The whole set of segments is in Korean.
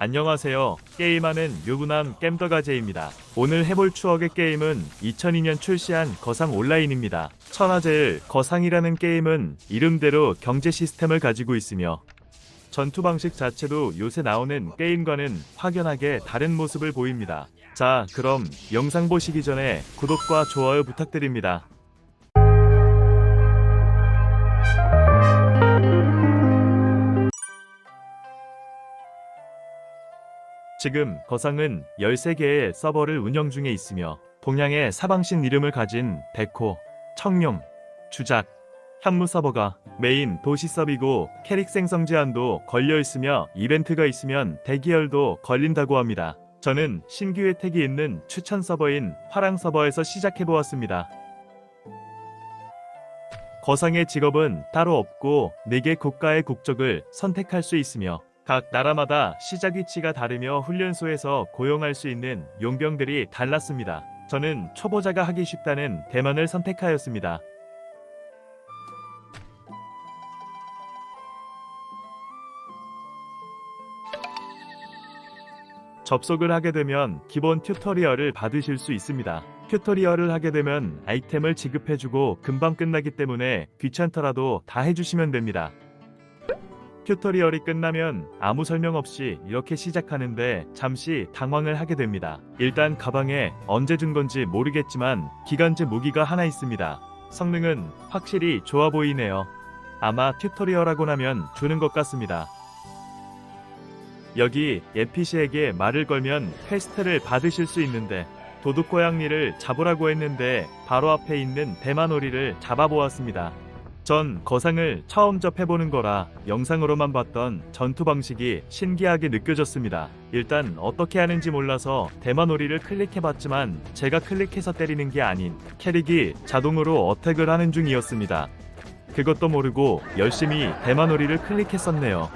안녕하세요. 게임하는 유부남 겜더가제입니다. 오늘 해볼 추억의 게임은 2002년 출시한 거상 온라인입니다. 천하제일 거상이라는 게임은 이름대로 경제 시스템을 가지고 있으며 전투 방식 자체도 요새 나오는 게임과는 확연하게 다른 모습을 보입니다. 자, 그럼 영상 보시기 전에 구독과 좋아요 부탁드립니다. 지금 거상은 13개의 서버를 운영 중에 있으며 동양의 사방신 이름을 가진 데코, 청룡, 주작, 현무 서버가 메인 도시 서비고 캐릭 생성 제한도 걸려 있으며 이벤트가 있으면 대기열도 걸린다고 합니다. 저는 신규 혜택이 있는 추천 서버인 화랑 서버에서 시작해 보았습니다. 거상의 직업은 따로 없고 4개 국가의 국적을 선택할 수 있으며 각 나라마다 시작 위치가 다르며 훈련소에서 고용할 수 있는 용병들이 달랐습니다. 저는 초보자가 하기 쉽다는 대만을 선택하였습니다. 접속을 하게 되면 기본 튜토리얼을 받으실 수 있습니다. 튜토리얼을 하게 되면 아이템을 지급해주고 금방 끝나기 때문에 귀찮더라도 다 해주시면 됩니다. 튜토리얼이 끝나면 아무 설명 없이 이렇게 시작하는데 잠시 당황을 하게 됩니다. 일단 가방에 언제 준 건지 모르겠지만 기간제 무기가 하나 있습니다. 성능은 확실히 좋아 보이네요. 아마 튜토리얼 하고 나면 주는 것 같습니다. 여기 NPC에게 말을 걸면 퀘스트를 받으실 수 있는데 도둑 고양이를 잡으라고 했는데 바로 앞에 있는 대만오리를 잡아보았습니다. 전 거상을 처음 접해보는 거라 영상으로만 봤던 전투 방식이 신기하게 느껴졌습니다. 일단 어떻게 하는지 몰라서 대만오리를 클릭해봤지만 제가 클릭해서 때리는 게 아닌 캐릭이 자동으로 어택을 하는 중이었습니다. 그것도 모르고 열심히 대만오리를 클릭했었네요.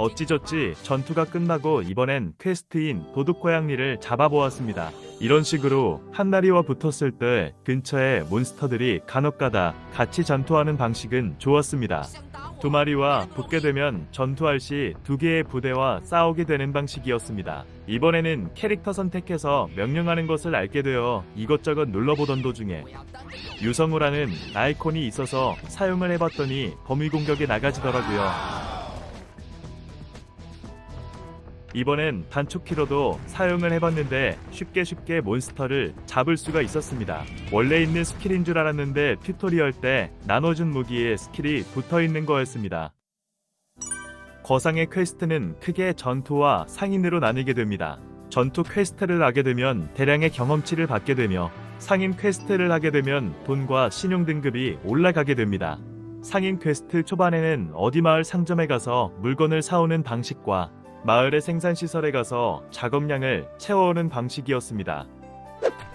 어찌저찌 전투가 끝나고 이번엔 퀘스트인 도둑고양이를 잡아보았습니다. 이런 식으로 한나리와 붙었을 때 근처에 몬스터들이 간혹가다 같이 전투하는 방식은 좋았습니다. 두 마리와 붙게 되면 전투할 시 두 개의 부대와 싸우게 되는 방식이었습니다. 이번에는 캐릭터 선택해서 명령하는 것을 알게 되어 이것저것 눌러보던 도중에 유성우라는 아이콘이 있어서 사용을 해봤더니 범위 공격에 나가지더라고요. 이번엔 단축키로도 사용을 해봤는데 쉽게 쉽게 몬스터를 잡을 수가 있었습니다. 원래 있는 스킬인 줄 알았는데 튜토리얼 때 나눠준 무기에 스킬이 붙어 있는 거였습니다. 거상의 퀘스트는 크게 전투와 상인으로 나뉘게 됩니다. 전투 퀘스트를 하게 되면 대량의 경험치를 받게 되며 상인 퀘스트를 하게 되면 돈과 신용 등급이 올라가게 됩니다. 상인 퀘스트 초반에는 어디 마을 상점에 가서 물건을 사오는 방식과 마을의 생산시설에 가서 작업량을 채워오는 방식이었습니다.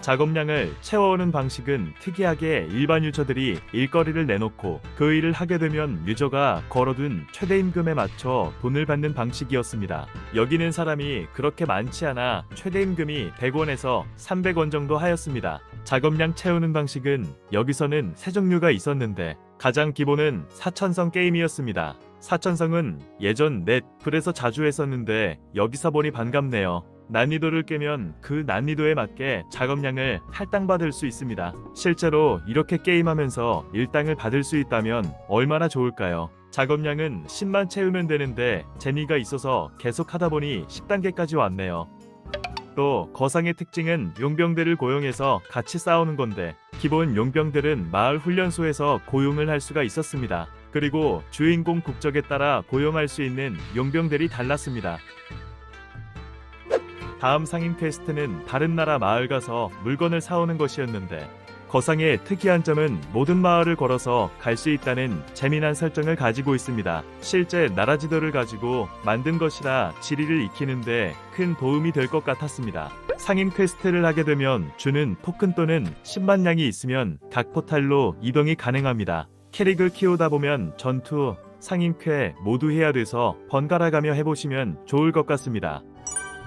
작업량을 채워오는 방식은 특이하게 일반 유저들이 일거리를 내놓고 그 일을 하게 되면 유저가 걸어둔 최대 임금에 맞춰 돈을 받는 방식이었습니다. 여기는 사람이 그렇게 많지 않아 최대 임금이 100원에서 300원 정도 하였습니다. 작업량 채우는 방식은 여기서는 세 종류가 있었는데 가장 기본은 사천성 게임이었습니다. 사천성은 예전 넷플에서 자주 했었는데 여기서 보니 반갑네요. 난이도를 깨면 그 난이도에 맞게 작업량을 할당받을 수 있습니다. 실제로 이렇게 게임하면서 일당을 받을 수 있다면 얼마나 좋을까요? 작업량은 10만 채우면 되는데 재미가 있어서 계속 하다 보니 10단계까지 왔네요. 또 거상의 특징은 용병들을 고용해서 같이 싸우는 건데 기본 용병들은 마을 훈련소에서 고용을 할 수가 있었습니다. 그리고 주인공 국적에 따라 고용할 수 있는 용병들이 달랐습니다. 다음 상인 퀘스트는 다른 나라 마을 가서 물건을 사오는 것이었는데 거상의 특이한 점은 모든 마을을 걸어서 갈 수 있다는 재미난 설정을 가지고 있습니다. 실제 나라 지도를 가지고 만든 것이라 지리를 익히는데 큰 도움이 될 것 같았습니다. 상인 퀘스트를 하게 되면 주는 토큰 또는 10만 양이 있으면 각 포탈로 이동이 가능합니다. 캐릭을 키우다 보면 전투, 상인 퀘 모두 해야 돼서 번갈아가며 해보시면 좋을 것 같습니다.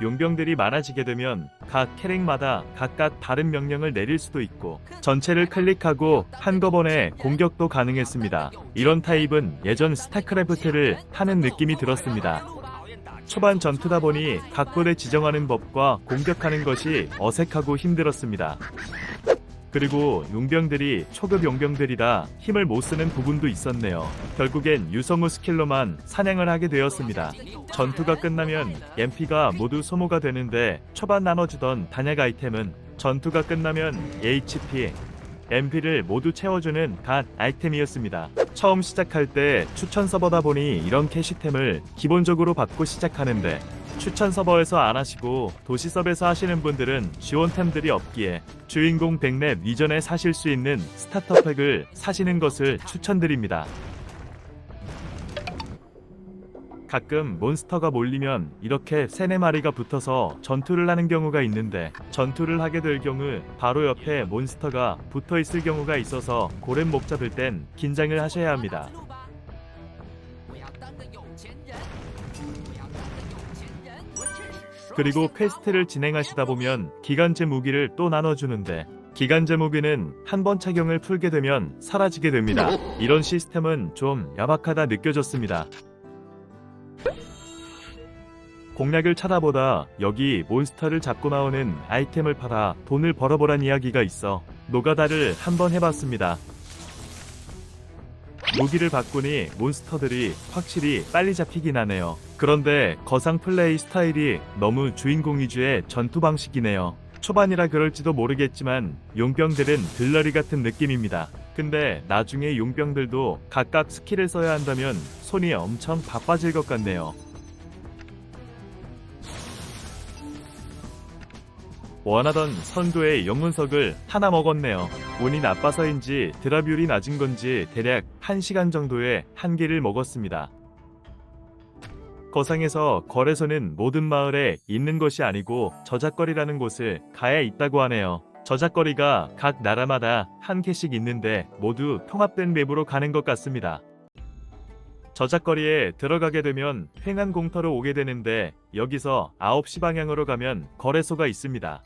용병들이 많아지게 되면 각 캐릭마다 각각 다른 명령을 내릴 수도 있고 전체를 클릭하고 한꺼번에 공격도 가능했습니다. 이런 타입은 예전 스타크래프트를 하는 느낌이 들었습니다. 초반 전투다 보니 각본에 지정하는 법과 공격하는 것이 어색하고 힘들었습니다. 그리고 용병들이 초급 용병들이라 힘을 못 쓰는 부분도 있었네요. 결국엔 유성우 스킬로만 사냥을 하게 되었습니다. 전투가 끝나면 MP가 모두 소모가 되는데 초반 나눠주던 단약 아이템은 전투가 끝나면 HP, MP를 모두 채워주는 갓 아이템이었습니다. 처음 시작할 때 추천 서버다 보니 이런 캐시템을 기본적으로 받고 시작하는데 추천 서버에서 안 하시고 도시 서버에서 하시는 분들은 지원템들이 없기에 주인공 백랩 이전에 사실 수 있는 스타터 팩을 사시는 것을 추천드립니다. 가끔 몬스터가 몰리면 이렇게 세네 마리가 붙어서 전투를 하는 경우가 있는데 전투를 하게 될 경우 바로 옆에 몬스터가 붙어 있을 경우가 있어서 고렘 목 잡을 땐 긴장을 하셔야 합니다. 그리고 퀘스트를 진행하시다 보면 기간제 무기를 또 나눠주는데 기간제 무기는 한 번 착용을 풀게 되면 사라지게 됩니다. 이런 시스템은 좀 야박하다 느껴졌습니다. 공략을 찾아보다 여기 몬스터를 잡고 나오는 아이템을 팔아 돈을 벌어보란 이야기가 있어 노가다를 한번 해봤습니다. 무기를 바꾸니 몬스터들이 확실히 빨리 잡히긴 하네요. 그런데 거상 플레이 스타일이 너무 주인공 위주의 전투 방식이네요. 초반이라 그럴지도 모르겠지만 용병들은 들러리 같은 느낌입니다. 근데 나중에 용병들도 각각 스킬을 써야 한다면 손이 엄청 바빠질 것 같네요. 원하던 선도의 영문석을 하나 먹었네요. 운이 나빠서인지 드랍률이 낮은 건지 대략 1시간 정도의 한 개를 먹었습니다. 거상에서 거래소는 모든 마을에 있는 것이 아니고 저작거리라는 곳을 가에 있다고 하네요. 저작거리가 각 나라마다 한 개씩 있는데 모두 통합된 맵으로 가는 것 같습니다. 저작거리에 들어가게 되면 횡한 공터로 오게 되는데 여기서 9시 방향으로 가면 거래소가 있습니다.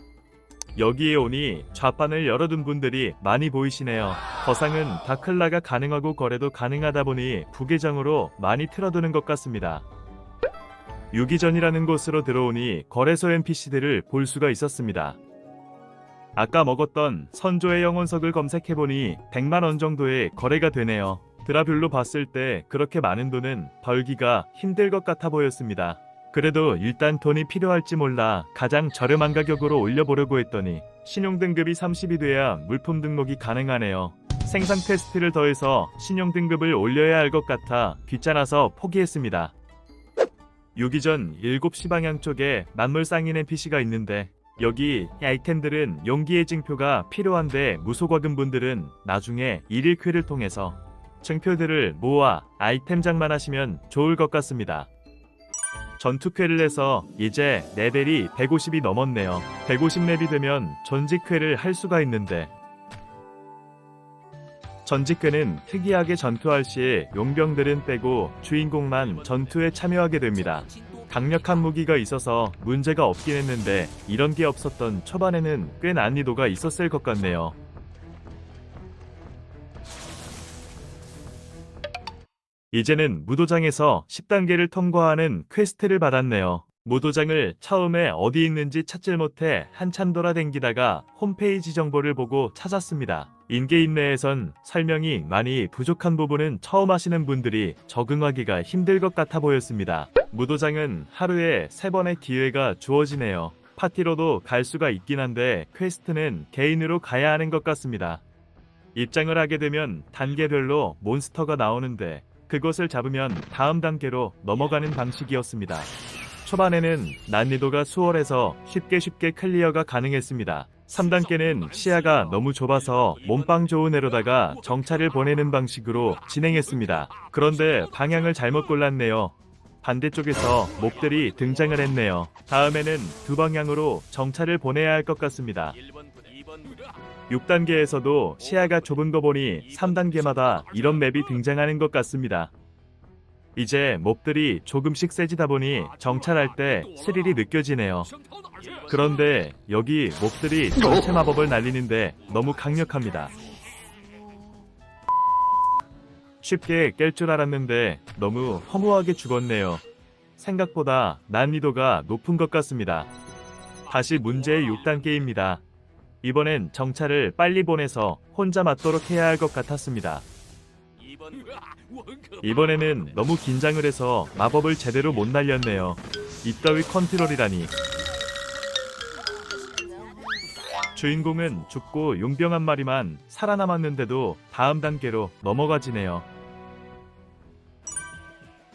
여기에 오니 좌판을 열어둔 분들이 많이 보이시네요. 거상은 다클라가 가능하고 거래도 가능하다 보니 부계정으로 많이 틀어두는 것 같습니다. 유기전이라는 곳으로 들어오니 거래소 NPC들을 볼 수가 있었습니다. 아까 먹었던 선조의 영혼석을 검색해보니 100만원 정도의 거래가 되네요. 드라뷰로 봤을 때 그렇게 많은 돈은 벌기가 힘들 것 같아 보였습니다. 그래도 일단 돈이 필요할지 몰라 가장 저렴한 가격으로 올려보려고 했더니 신용 등급이 30이 돼야 물품 등록이 가능하네요. 생산 테스트를 더해서 신용 등급을 올려야 할 것 같아 귀찮아서 포기했습니다. 유기전 7시 방향 쪽에 만물 쌍인 NPC가 있는데 여기 아이템들은 용기의 증표가 필요한데 무소과금 분들은 나중에 일일쾌를 통해서 증표들을 모아 아이템 장만하시면 좋을 것 같습니다. 전투쾌를 해서 이제 레벨이 150이 넘었네요. 150렙이 되면 전직쾌를 할 수가 있는데 전직쾌는 특이하게 전투할 시에 용병들은 빼고 주인공만 전투에 참여하게 됩니다. 강력한 무기가 있어서 문제가 없긴 했는데 이런 게 없었던 초반에는 꽤 난이도가 있었을 것 같네요. 이제는 무도장에서 10단계를 통과하는 퀘스트를 받았네요. 무도장을 처음에 어디 있는지 찾질 못해 한참 돌아댕기다가 홈페이지 정보를 보고 찾았습니다. 인게임 내에선 설명이 많이 부족한 부분은 처음 하시는 분들이 적응하기가 힘들 것 같아 보였습니다. 무도장은 하루에 3번의 기회가 주어지네요. 파티로도 갈 수가 있긴 한데 퀘스트는 개인으로 가야 하는 것 같습니다. 입장을 하게 되면 단계별로 몬스터가 나오는데 그것을 잡으면 다음 단계로 넘어가는 방식이었습니다. 초반에는 난이도가 수월해서 쉽게 쉽게 클리어가 가능했습니다. 3단계는 시야가 너무 좁아서 몸빵 좋은 애로다가 정찰을 보내는 방식으로 진행했습니다. 그런데 방향을 잘못 골랐네요. 반대쪽에서 몹들이 등장을 했네요. 다음에는 두 방향으로 정찰을 보내야 할 것 같습니다. 6단계에서도 시야가 좁은 거 보니 3단계마다 이런 맵이 등장하는 것 같습니다. 이제 몹들이 조금씩 세지다 보니 정찰할 때 스릴이 느껴지네요. 그런데 여기 몹들이 전체 마법을 날리는데 너무 강력합니다. 쉽게 깰 줄 알았는데 너무 허무하게 죽었네요. 생각보다 난이도가 높은 것 같습니다. 다시 문제의 6단계입니다. 이번엔 정찰을 빨리 보내서 혼자 맞도록 해야 할 것 같았습니다. 이번에는 너무 긴장을 해서 마법을 제대로 못 날렸네요. 이따위 컨트롤이라니. 주인공은 죽고 용병 한 마리만 살아남았는데도 다음 단계로 넘어가지네요.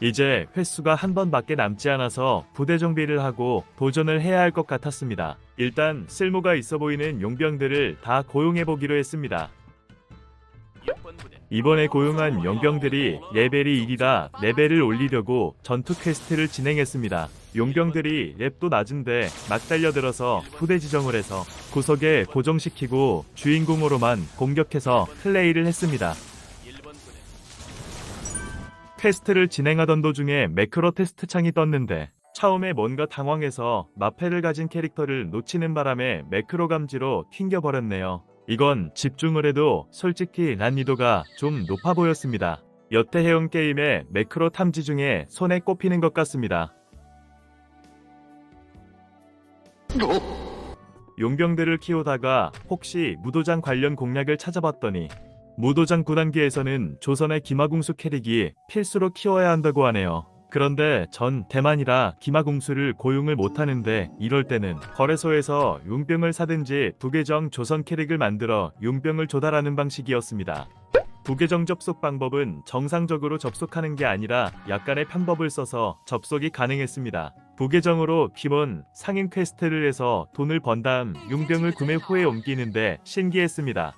이제 횟수가 한 번밖에 남지 않아서 부대 정비를 하고 도전을 해야 할 것 같았습니다. 일단 쓸모가 있어 보이는 용병들을 다 고용해 보기로 했습니다. 이번에 고용한 용병들이 레벨이 1이라 레벨을 올리려고 전투 퀘스트를 진행했습니다. 용병들이 랩도 낮은데 막 달려들어서 부대 지정을 해서 구석에 고정시키고 주인공으로만 공격해서 플레이를 했습니다. 퀘스트를 진행하던 도중에 매크로 테스트 창이 떴는데 처음에 뭔가 당황해서 마패를 가진 캐릭터를 놓치는 바람에 매크로 감지로 튕겨버렸네요. 이건 집중을 해도 솔직히 난이도가 좀 높아 보였습니다. 여태 해온 게임의 매크로 탐지 중에 손에 꼽히는 것 같습니다. 용병들을 키우다가 혹시 무도장 관련 공략을 찾아봤더니 무도장 9단계에서는 조선의 기마궁수 캐릭이 필수로 키워야 한다고 하네요. 그런데 전 대만이라 기마궁수를 고용을 못하는데 이럴 때는 거래소에서 용병을 사든지 부계정 조선 캐릭을 만들어 용병을 조달하는 방식이었습니다. 부계정 접속 방법은 정상적으로 접속하는 게 아니라 약간의 편법을 써서 접속이 가능했습니다. 부계정으로 기본 상인 퀘스트를 해서 돈을 번 다음 용병을 구매 후에 옮기는데 신기했습니다.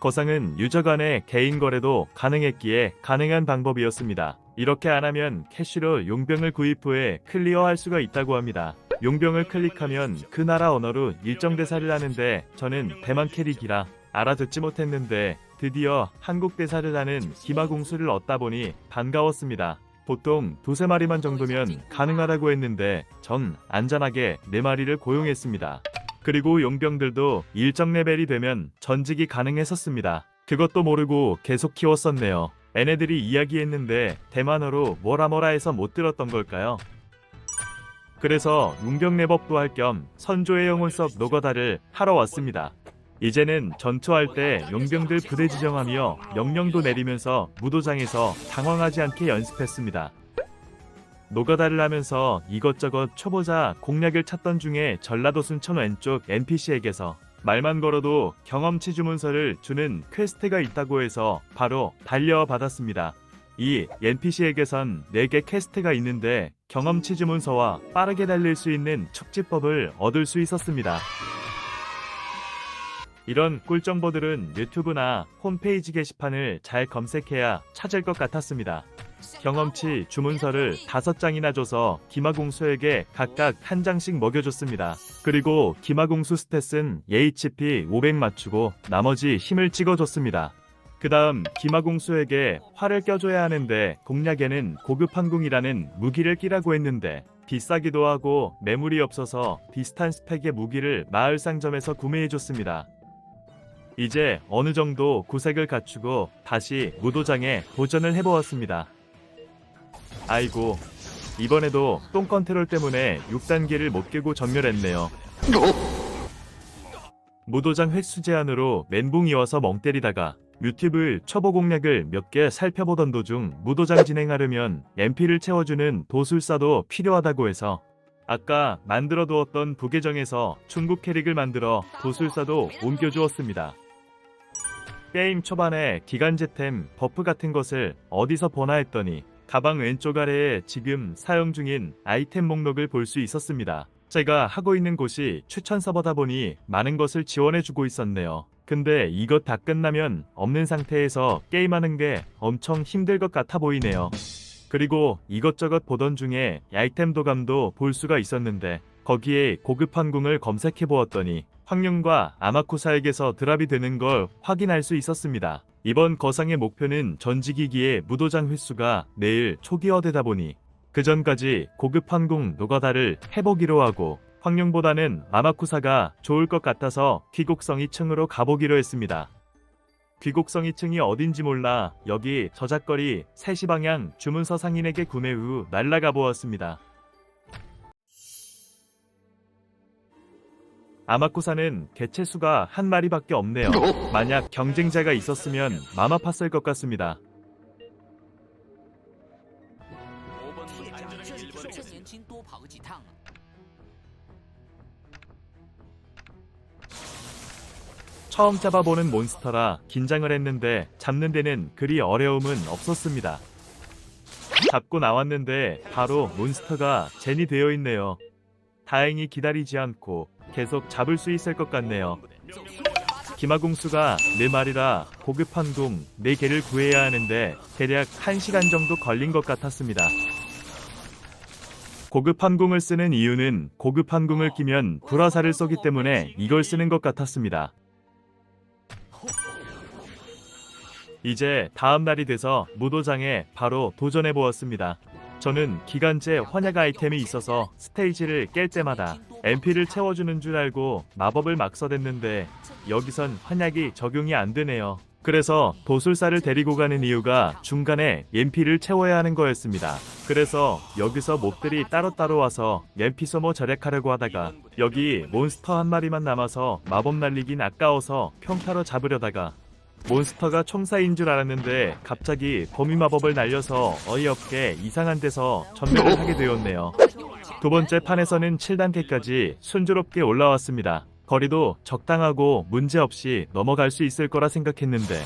거상은 유저 간의 개인 거래도 가능했기에 가능한 방법이었습니다. 이렇게 안 하면 캐시로 용병을 구입 후에 클리어할 수가 있다고 합니다. 용병을 클릭하면 그 나라 언어로 일정 대사를 하는데 저는 대만 캐릭이라 알아듣지 못했는데 드디어 한국 대사를 하는 기마 공수를 얻다 보니 반가웠습니다. 보통 두세 마리만 정도면 가능하다고 했는데 전 안전하게 네 마리를 고용했습니다. 그리고 용병들도 일정 레벨이 되면 전직이 가능했었습니다. 그것도 모르고 계속 키웠었네요. 얘네들이 이야기했는데 대만어로 뭐라 뭐라 해서 못 들었던 걸까요? 그래서 용병 레법도 할 겸 선조의 영혼 석 노가다를 하러 왔습니다. 이제는 전투할 때 용병들 부대 지정하며 명령도 내리면서 무도장에서 당황하지 않게 연습했습니다. 노가다를 하면서 이것저것 초보자 공략을 찾던 중에 전라도 순천 왼쪽 NPC에게서 말만 걸어도 경험치 주문서를 주는 퀘스트가 있다고 해서 바로 달려받았습니다. 이 NPC에게선 4개 퀘스트가 있는데 경험치 주문서와 빠르게 달릴 수 있는 축지법을 얻을 수 있었습니다. 이런 꿀정보들은 유튜브나 홈페이지 게시판을 잘 검색해야 찾을 것 같았습니다. 경험치 주문서를 다섯 장이나 줘서 기마공수에게 각각 한 장씩 먹여줬습니다. 그리고 기마공수 스탯은 HP 500 맞추고 나머지 힘을 찍어줬습니다. 그 다음 기마공수에게 활을 껴줘야 하는데 공략에는 고급 항궁이라는 무기를 끼라고 했는데 비싸기도 하고 매물이 없어서 비슷한 스펙의 무기를 마을 상점에서 구매해줬습니다. 이제 어느 정도 구색을 갖추고 다시 무도장에 도전을 해보았습니다. 아이고 이번에도 똥 컨트롤 때문에 6단계를 못 깨고 전멸했네요. 무도장 횟수 제한으로 멘붕 이어서 멍 때리다가 유튜브 초보 공략을 몇 개 살펴보던 도중 무도장 진행하려면 MP를 채워주는 도술사도 필요하다고 해서 아까 만들어 두었던 부계정에서 중국 캐릭을 만들어 도술사도 옮겨주었습니다. 게임 초반에 기간제템 버프 같은 것을 어디서 보나 했더니 가방 왼쪽 아래에 지금 사용 중인 아이템 목록을 볼 수 있었습니다. 제가 하고 있는 곳이 추천 서버다 보니 많은 것을 지원해주고 있었네요. 근데 이것 다 끝나면 없는 상태에서 게임하는 게 엄청 힘들 것 같아 보이네요. 그리고 이것저것 보던 중에 아이템 도감도 볼 수가 있었는데 거기에 고급 항궁을 검색해 보았더니 황룡과 아마쿠사에게서 드랍이 되는 걸 확인할 수 있었습니다. 이번 거상의 목표는 전지기기의 무도장 횟수가 내일 초기화되다 보니 그 전까지 고급 항궁 노가다를 해보기로 하고 황룡보다는 아마쿠사가 좋을 것 같아서 귀곡성 2층으로 가보기로 했습니다. 귀곡성 2층이 어딘지 몰라 여기 저작거리 3시 방향 주문서 상인에게 구매 후 날라가 보았습니다. 아마코사는 개체수가 한 마리밖에 없네요. 만약 경쟁자가 있었으면 마마 팠을 것 같습니다. 처음 잡아보는 몬스터라 긴장을 했는데 잡는 데는 그리 어려움은 없었습니다. 잡고 나왔는데 바로 몬스터가 젠이 되어 있네요. 다행히 기다리지 않고 계속 잡을 수 있을 것 같네요. 기마공수가 4마리라 고급 항공 4개를 구해야 하는데 대략 1시간 정도 걸린 것 같았습니다. 고급 항공을 쓰는 이유는 고급 항공을 끼면 불화살을 쏘기 때문에 이걸 쓰는 것 같았습니다. 이제 다음 날이 돼서 무도장에 바로 도전해 보았습니다. 저는 기간제 환약 아이템이 있어서 스테이지를 깰 때마다 MP를 채워주는 줄 알고 마법을 막 써댔는데 여기선 환약이 적용이 안 되네요. 그래서 도술사를 데리고 가는 이유가 중간에 MP를 채워야 하는 거였습니다. 그래서 여기서 몹들이 따로따로 와서 MP 소모 절약하려고 하다가 여기 몬스터 한 마리만 남아서 마법 날리긴 아까워서 평타로 잡으려다가 몬스터가 총사인 줄 알았는데 갑자기 범위 마법을 날려서 어이없게 이상한 데서 전멸을 하게 되었네요. 두 번째 판에서는 7단계까지 순조롭게 올라왔습니다. 거리도 적당하고 문제없이 넘어갈 수 있을 거라 생각했는데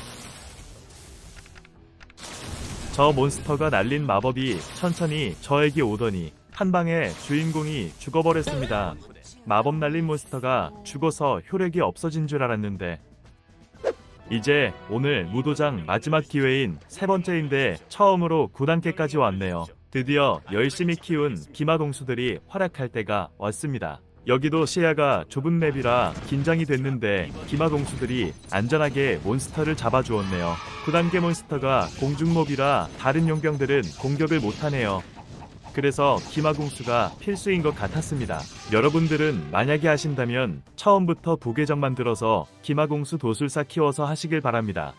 저 몬스터가 날린 마법이 천천히 저에게 오더니 한 방에 주인공이 죽어버렸습니다. 마법 날린 몬스터가 죽어서 효력이 없어진 줄 알았는데 이제 오늘 무도장 마지막 기회인 세 번째인데 처음으로 9단계까지 왔네요. 드디어 열심히 키운 기마공수들이 활약할 때가 왔습니다. 여기도 시야가 좁은 맵이라 긴장이 됐는데 기마공수들이 안전하게 몬스터를 잡아주었네요. 9단계 몬스터가 공중몹이라 다른 용병들은 공격을 못하네요. 그래서 기마공수가 필수인 것 같았습니다. 여러분들은 만약에 하신다면 처음부터 부계정 만들어서 기마공수 도술사 키워서 하시길 바랍니다.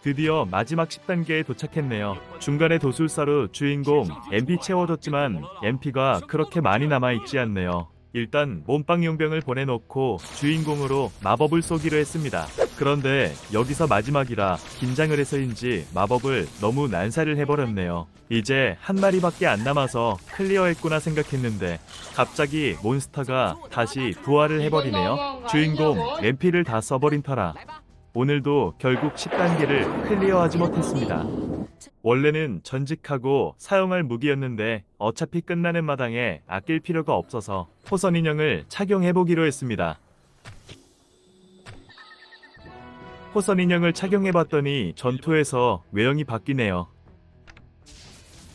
드디어 마지막 10단계에 도착했네요. 중간에 도술사로 주인공 MP 채워줬지만 MP가 그렇게 많이 남아있지 않네요. 일단 몸빵 용병을 보내놓고 주인공으로 마법을 쏘기로 했습니다. 그런데 여기서 마지막이라 긴장을 해서인지 마법을 너무 난사를 해버렸네요. 이제 한 마리밖에 안 남아서 클리어했구나 생각했는데 갑자기 몬스터가 다시 부활을 해버리네요. 주인공 MP를 다 써버린 터라 오늘도 결국 10단계를 클리어하지 못했습니다. 원래는 전직하고 사용할 무기였는데 어차피 끝나는 마당에 아낄 필요가 없어서 호선 인형을 착용해보기로 했습니다. 호선 인형을 착용해봤더니 전투에서 외형이 바뀌네요.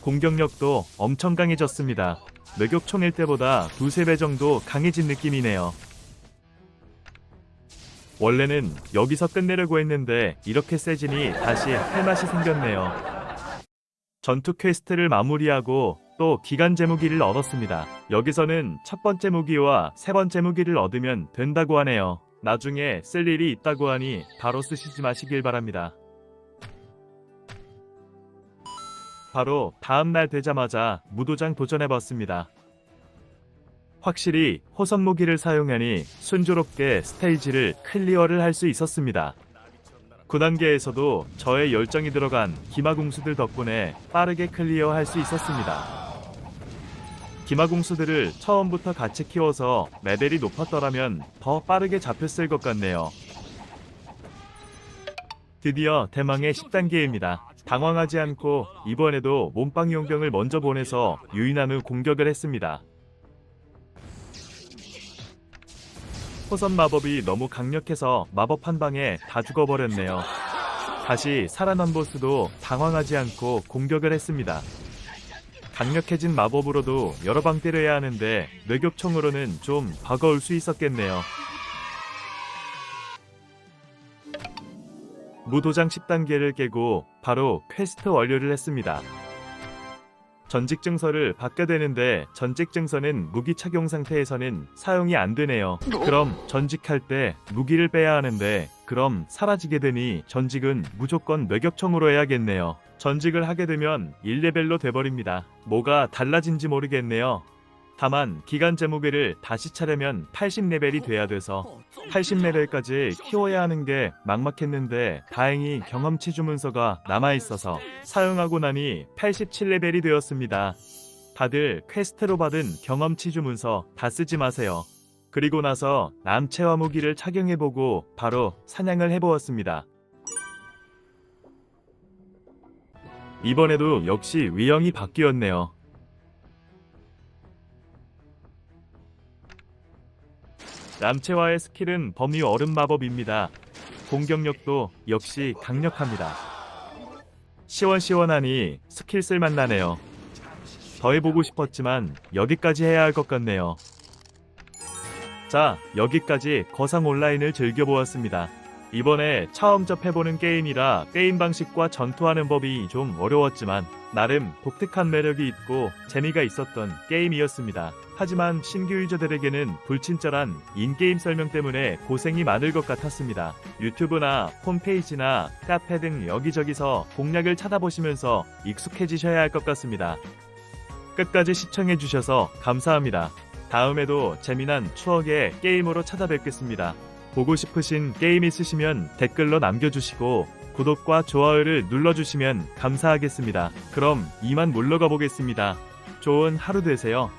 공격력도 엄청 강해졌습니다. 매격총일 때보다 두세 배 정도 강해진 느낌이네요. 원래는 여기서 끝내려고 했는데 이렇게 세지니 다시 할 맛이 생겼네요. 전투 퀘스트를 마무리하고 또 기간 제 무기를 얻었습니다. 여기서는 첫 번째 무기와 세 번째 무기를 얻으면 된다고 하네요. 나중에 쓸 일이 있다고 하니 바로 쓰시지 마시길 바랍니다. 바로 다음날 되자마자 무도장 도전해봤습니다. 확실히 호선 무기를 사용하니 순조롭게 스테이지를 클리어를 할 수 있었습니다. 9단계에서도 저의 열정이 들어간 기마공수들 덕분에 빠르게 클리어할 수 있었습니다. 기마공수들을 처음부터 같이 키워서 레벨이 높았더라면 더 빠르게 잡혔을 것 같네요. 드디어 대망의 10단계입니다. 당황하지 않고 이번에도 몸빵 용병을 먼저 보내서 유인한 후 공격을 했습니다. 호선 마법이 너무 강력해서 마법 한 방에 다 죽어버렸네요. 다시 살아난 보스도 당황하지 않고 공격을 했습니다. 강력해진 마법으로도 여러 방 때려야 하는데 뇌격총으로는 좀 버거울 수 있었겠네요. 무도장 10단계를 깨고 바로 퀘스트 완료를 했습니다. 전직 증서를 받게 되는데 전직 증서는 무기 착용 상태에서는 사용이 안 되네요. 그럼 전직할 때 무기를 빼야 하는데 그럼 사라지게 되니 전직은 무조건 매격총으로 해야겠네요. 전직을 하게 되면 1레벨로 돼버립니다. 뭐가 달라진지 모르겠네요. 다만 기간 제무비를 다시 차려면 80레벨이 돼야 돼서 80레벨까지 키워야 하는 게 막막했는데 다행히 경험치 주문서가 남아있어서 사용하고 나니 87레벨이 되었습니다. 다들 퀘스트로 받은 경험치 주문서 다 쓰지 마세요. 그리고 나서 남체화 무기를 착용해보고 바로 사냥을 해보았습니다. 이번에도 역시 위형이 바뀌었네요. 남체화의 스킬은 범위 얼음 마법입니다. 공격력도 역시 강력합니다. 시원시원하니 스킬 쓸만 나네요. 더 해보고 싶었지만 여기까지 해야 할 것 같네요. 자, 여기까지 거상 온라인을 즐겨보았습니다. 이번에 처음 접해보는 게임이라 게임 방식과 전투하는 법이 좀 어려웠지만 나름 독특한 매력이 있고 재미가 있었던 게임이었습니다. 하지만 신규 유저들에게는 불친절한 인게임 설명 때문에 고생이 많을 것 같았습니다. 유튜브나 홈페이지나 카페 등 여기저기서 공략을 찾아보시면서 익숙해지셔야 할 것 같습니다. 끝까지 시청해주셔서 감사합니다. 다음에도 재미난 추억의 게임으로 찾아뵙겠습니다. 보고 싶으신 게임 있으시면 댓글로 남겨주시고 구독과 좋아요를 눌러주시면 감사하겠습니다. 그럼 이만 물러가 보겠습니다. 좋은 하루 되세요.